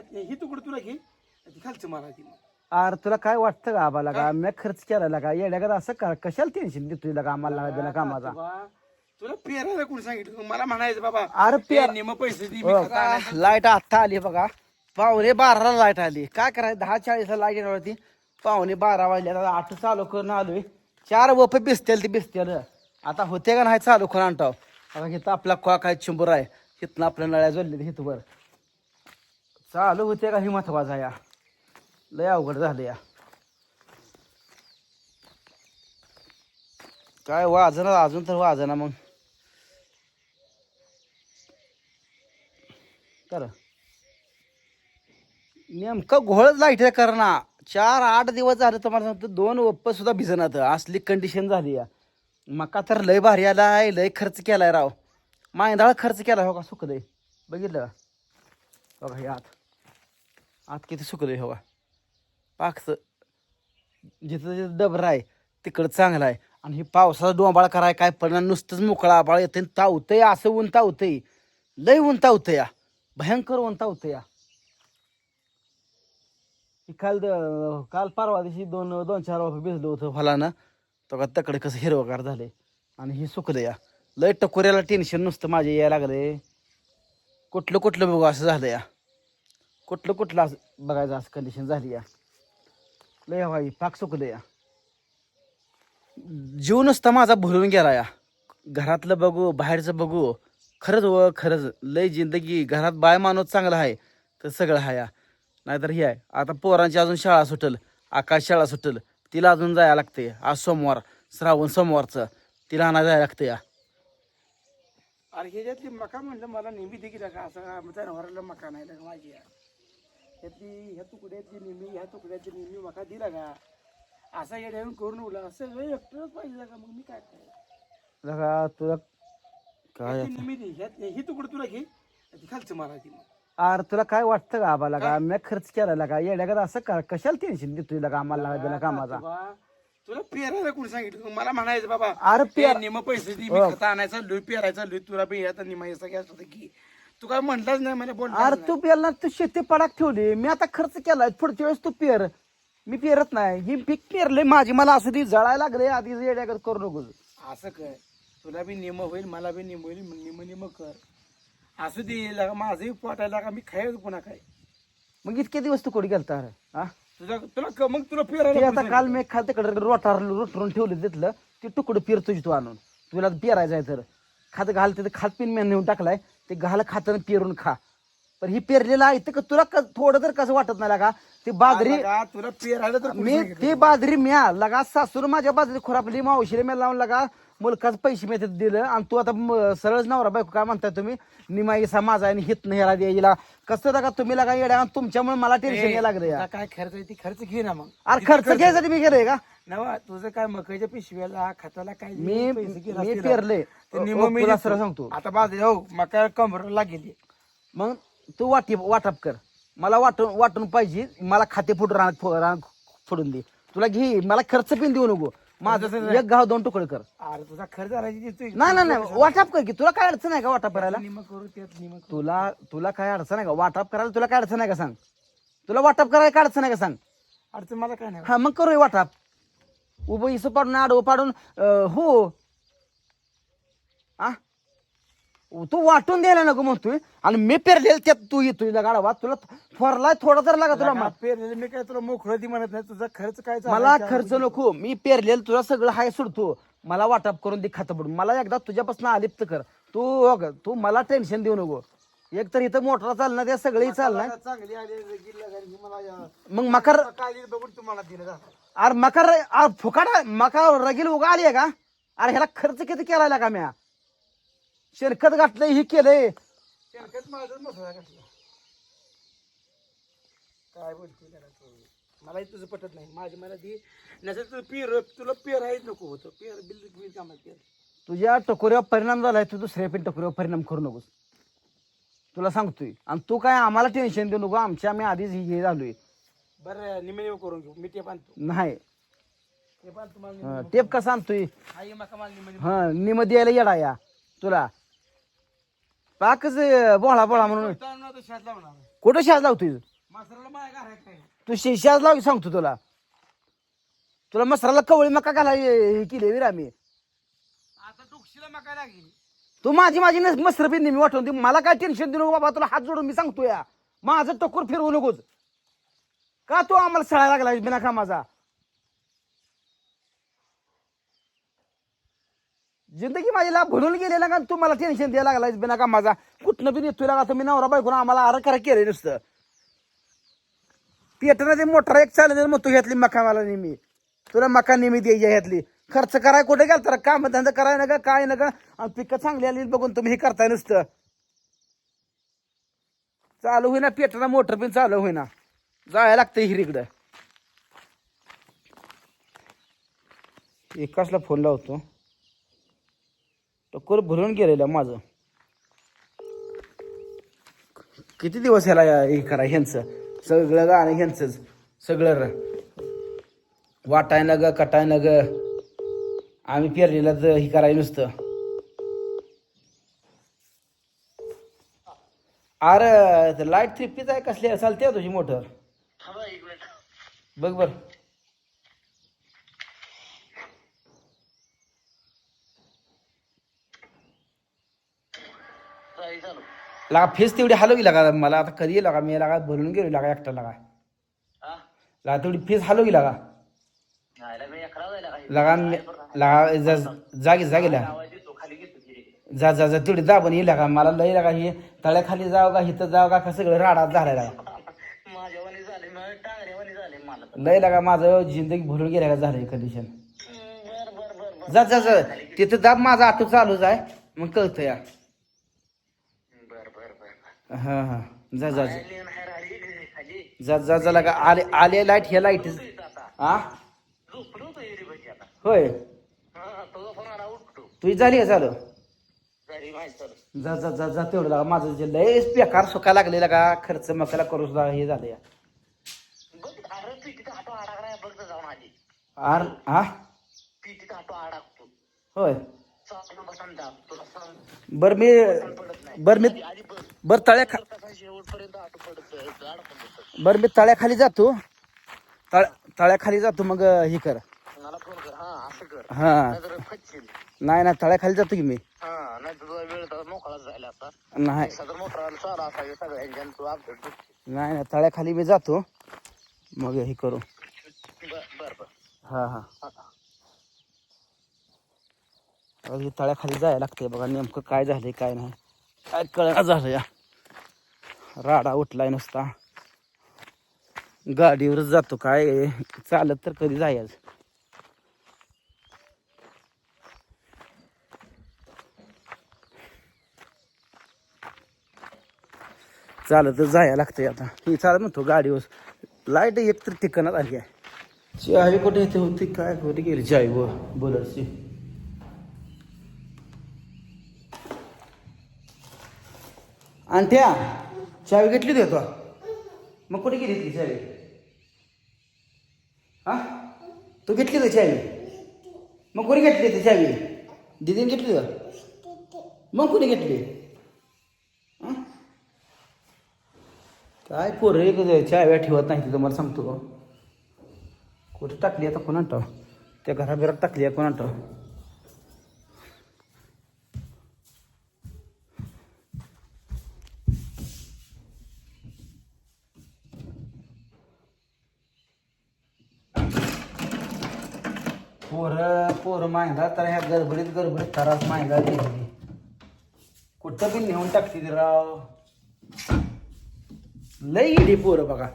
ह्यात ही तुकडं तुला घे. ती खालचं मला ती मग. अरे तुला काय वाटतं का आम्हाला का? मी खर्च केला का? येड्या असं का कशाला टेन्शन देतोय का आम्हाला दिला कामाचा? बाबा, तुला पेरायला कोणी सांगितलं मला म्हणायचं बाबा अरे पेर- ए, निम पैसे दे मी खाता. लाइट आता आली बघा. पावणे बाराला लाइट आली. काय करायचं? दहा चाळीसला लाइट येणार होती. पावणे बारा वाजले. आता आठ चालू करून आलोय. चार वप बिसतेल ती बिसतेल. आता होते का नाही चालू करून आणताव? आता इथं आपला कॉ काय चिंबूर आहे. इथनं आपल्या नळ्या जोडले हितवर चालू होते का ही महत्त्वाचा या? लय अवघड झालं या. काय वाजना अजून तर वाजना मग. कर. नेमकं घोळच लाइट करणा. चार आठ दिवस झाले तुम्हाला सांगतो दोन ओप्प सुद्धा भिजनात. असली कंडिशन झाली या. मका तर लय भारी आलाय लय खर्च केलाय राव. मायंदाळ खर्च केलाय हो का सुकलंय बघितलं का? बघा हे आत आत किती सुकलंय हो पाकचं जिथं जिथं डबरा आहे तिकडं चांगलं आहे. आणि हे पावसाचा डोंबाळ कराय काय पडणार नुसतंच मोकळा आबाळ येते तावतंय असं ऊन तावतंय. लय ऊन तावतं या. भयंकर ऊन तावतं या. काल द- काल परवा दिवशी दोन दोन चार वाफे भिजलं होतं फलानं. तो का तकडे कसं हिरवगार झाले आणि हे सुकलं या. लय टकोऱ्याला टेन्शन नुसतं माझे यायला लागले कुठलं कुठलं बघू असं झालं या. कुठलं कुठलं असं बघायचं असं कंडिशन झाली या. लय हवाई पाक सुकलं या. जीव नुसता माझा भरून गेला या. घरातलं बघू बाहेरचं बघू खरंच व खरंच लय जिंदगी घरात बाय माणूस चांगला आहे तर सगळं आहे या. नाहीतर हे आहे आता पोरांची अजून शाळा सुटल आकाश शाळा सुटल तिला अजून जायला लागते आज सोमवार श्रावण सोमवारचं तिला आणा जायला लागते या. अरे ह्याच्यातली मका म्हणलं मला नेहमी देखील असं जनावराला मका नाही माझी ह्यातली ह्या तुकड्यातली नेहमी ह्या तुकड्यातली नेहमी मका दिला का? असा येऊन करून उला सगळं एकटंच पाहिजे का? मग मी काय लगा तुला काय ह्यातली नेहमी दे. ह्यात ही तुकडं तुला घे. ती खालचं मला ती मग. तुला काय वाटतं का आम्हाला? का मी खर्च केला का येड्या असं का कशाला टेन्शन देतोय का आम्हाला दिला कामाचा? बाबा, तुला पेरायला कोणी सांगितलं मला म्हणायचं बाबा अरे पेर- निम पैसे दे मी खाता आणायचा लोई पेरायचा लोई तुला बी ह्याचा निमा घ्यायचा होता की. तू काय म्हणलाच नाही मला बोल अरे तू पेरला तू शेती पडाक ठेवली. मी आता खर्च केलाय. पुढच्या वेळेस तू पेर. मी पेरत नाही. ही पीक पेरले माझी. मला असं ती जळायला लागले आधी येड्या करू नको असं कर. तुला बी निम होईल मला बी निम होईल. निम निम कर. असू दे लगा माझंही पोटायला का मी खायचं पुन्हा काय. मग इतके दिवस तू कोणी गेलता अरे हा? तुझा तुला क- मग तुला ते पेरायला आता काल मी खात्याकडे रोटार रोटरून ठेवलं तिथलं. ते तुकडं पेर तुझी तू आणून. तुला पेरायचं आहे तर. खात घाल तिथे खात पिन मी नेऊन टाकलाय. ते घाल खाताना पेरून खा. पण ही पेरलेलं आहे ते क- तुला क- थोडं तर कसं वाटत नाही का ती बाजरी लगा, तुला पेरायला तर कोणी मी सांगितलं? ती बाजरी म्या. लगा सासूर माझ्या बाजरी खोरापली मावशीला मी लावून लगा मुलकाच पैसे मी दिलं. आणि तू आता म- सरळच नवरा बायको काय म्हणताय तुम्ही? निमाईसा माझा आणि हित नाही ह्याला द्यायला कसं लगा तुम्ही लगा येड्या तुमच्यामुळे मला टेन्शन यायला लागलं काय खर्च आहे ती खर्च घे ना मग. अरे खर्च? घ्यायसाठी मी गेलोय का? नवा तुझं काय मकाईच्या पिशव्याला खताला काय मी पैसे गेले मी असतील पेरले. ते निम्म ओ, मी तुला देतो. सरळ सांगतो. आता बाजरी हो मका कमरला गेली. मग तू वाटी वाटप कर. मला वाटून वाटून पाहिजे मला खाते फुट रान रान फोडून दे. तुला घे मला खर्च पिन देऊ नको. माझं एक गाव दोन तुकडे कर. अरे तुझा खर्च नाही नाही नाही वाटप कर की. तुला काय अडचण आहे का वाटप करायला? निम करू त्यात निम तुला तुला काय अडचण आहे का? वाटप करायला तुला काय अडचण आहे का सांग? तुला वाटप करायला काय अडचण आहे का सांग? अडचण मला काय नाही. हा मग करू हे वाटप. उभं इसं पाडून आडवं पाडून हो. आ? तू वाटून द्यायला नको म्हणतोय. आणि मी पेरलेलं त्यात तू येतोय गाडवा तुला थोरलाय थोडा तर लागा तुला पेरलेलं मी काय तुला मोकळं दी म्हणत नाही. तुझा खर्च काय मला खर्च नको. मी पेरलेलं तुला सगळं हाय सोडतो. मला वाटप करून दे खातं पडून. मला एकदा तुझ्यापासून आलिप्त कर. तू तू मला टेन्शन देऊ नको. एक तर इथं मोटर चालणार त्या सगळी चालणार मग मकर बघून तुम्हाला दिलं. अरे मकर अरे फुकाट मका रगील उगा आली आहे का? अरे ह्याला खर्च किती केलाय का म्या? शेणखत घातलंय ही केलंय. शेणखत माझंच मसाला घातला. काय बोलतोय त्याला तू? मलाही तुझं पटत नाही. माझी मला दी नसेल तुझं पेर तुला पेरायच नको होतं. पेर बिल बिल कामात पेर तुझ्या टकोऱ्यावर परिणाम झालाय तू दुसऱ्या पण टकोऱ्यावर परिणाम करू नकोस. तुला सांगतोय. आणि तू काय आम्हाला टेन्शन देऊ नको. आमच्या आम्ही आधीच हे झालोय. बरं निमे निमे करून घेऊ. मी टेप आणतो नाही. टेप आणतो मला हं, टेप कसा आणतोय? आई मका मला निमे निमे हा निम द्यायला येडा या तुला. पाकच बोळा बोळा म्हणून. लावणार. कुठं शाज लावतोय? तू शेषाच लाव की सांगतो तुला. तुला मसराला कवळी मका घाला हे केली वीर आम्ही आता दुक्षीला मका लागेल. तू माझी माझी मस्तर बिंदी मी वाटवून दे मला काय टेन्शन देऊ नको बाबा तुला हात जोडून मी सांगतो या माझं टोकर फिरवू नकोच. का तो आम्हाला सळायला लागला बिना कामाचा? जिंदगी माझी लाभ भरून गेलेला का तू मला टेन्शन द्यायला लागलाय बिना कामाचा. कुठनं बी नेतोय लागा तुम्ही नवरा बायकून आम्हाला आर करा केलं नुसतं. पेटना ते मोटर एक चालेल मग तू घेतली मका मला नेहमी. तुला मका नेहमी द्यायची ह्यातली. खर्च कराय कुठे गेल तर काम धंदा कराय नका काय नका. आणि पिकं चांगली आली बघून तुम्ही हे करताय नुसतं. चालू होईना पेटना मोटर पण चालू होईना. जायला लागतं हिरीकडं. एकाचला फोन लावतो. टक्कर भरून गेलेलं माझं. किती दिवस ह्याला हे करा ह्यांचं? सगळं गाणं ह्यांचंच. सगळं र. वाटाय न ग कटाय न ग. आम्ही पेरलेला तर हे करायला नुसतं. अरे लाइट थ्री आहे कसली? चालते तुझी मोटर? बघ बर. लागा फेस तेवढी हलवली लागा मला. आता कधी लागा? मी लागा भरून गेलो लागा एकटा लागा. लागा तेवढी फेस हलवली लागा. लगा. लगा जा- जागी जागेला जा जा जा तेवढी दाबून येईल का मला लई लागा हे तळ्याखाली जाव का इथं जाव का सगळं राडा झालाय लागा माझ्यावानी झाले माझ्या टांगऱ्यावानी लय लगा लागा माझं जिंदगी भरून गेल्या का झालंय कंडिशन बर बर बर बर जा जा जा. तिथं दाब माझा ऑटो चालूच आहे मग कळतं या. बर बर बर हा हा. जा जा जा. आली खाली जा जा जा लागा. आले आले लाइट हे लाइट आता झोपलो एरी भजी आता होय. हा फोन आला उठतो तुझी झाली का चालू? घरी माहीत चालू जा जा जा जा. तेवढं लागा. माझं जे लय बेकार सुका लागलेला का खर्च मकाला करू सुद्धा हे झालं या अरे पिटीचा हातो अडकलाय बघ तर जाऊन आधी. आर हा पिटीचा हातो अडकतो होय. चालू बसन दाब तुला सांग. बर मी पडत नाही. बर मी आधी- आधी बस. बर तळ्या खा कसा शेवटपर्यंत हातो पडत अडकून बसत बर मी तळ्याखाली जातो. तळ तळ्याखाली जातो मग हे कर. मला फोन कर. हा असं कर. हा. नाहीतर फटशील. नाही नाही तळ्याखाली जातो की मी. हा नाही तुझा वेळ तर आता. नाही. सदर मोठा चालू असावे सगळ्यांच्या तू अपडेट नाही नाही तळ्याखाली मी जातो. मग हे करू. हा हा. हे तळ्याखाली जायला लागतंय बघा नेमकं काय झालंय काय नाही. काय कळना झालं या? राडा उठलाय नुसता. गाडीवरच जातो काय चालत तर कधी जायचं. चालत जायला लागतंय आता. ही चालत म्हणतो गाडीवर. लाइट एक तर ठिकाणात आली आहे. चावी कुठे येते होती? काय कुठे गेली? चावी व बोलरची आणि त्या चावी घेतली होती तो मग कुठे गेली ती चावी हा? तू घेतली होती चावी मग कुठे घेतली ती चावी दिदीने घेतली का मग कुठे घेतली? काय पोरं एक चाव्या ठेवत नाही तिथं मला सांगतो का कुठे टाकली आता कोण आणतो? त्या घराबिरात टाकली आहे कोण आणतो? पोरं पोरं माहिंदा तर ह्या गडबडीत गडबडीत तरास माहिंदा गेली. कुठं बी नेऊन टाकते राव. लई गेली पोरं बघा.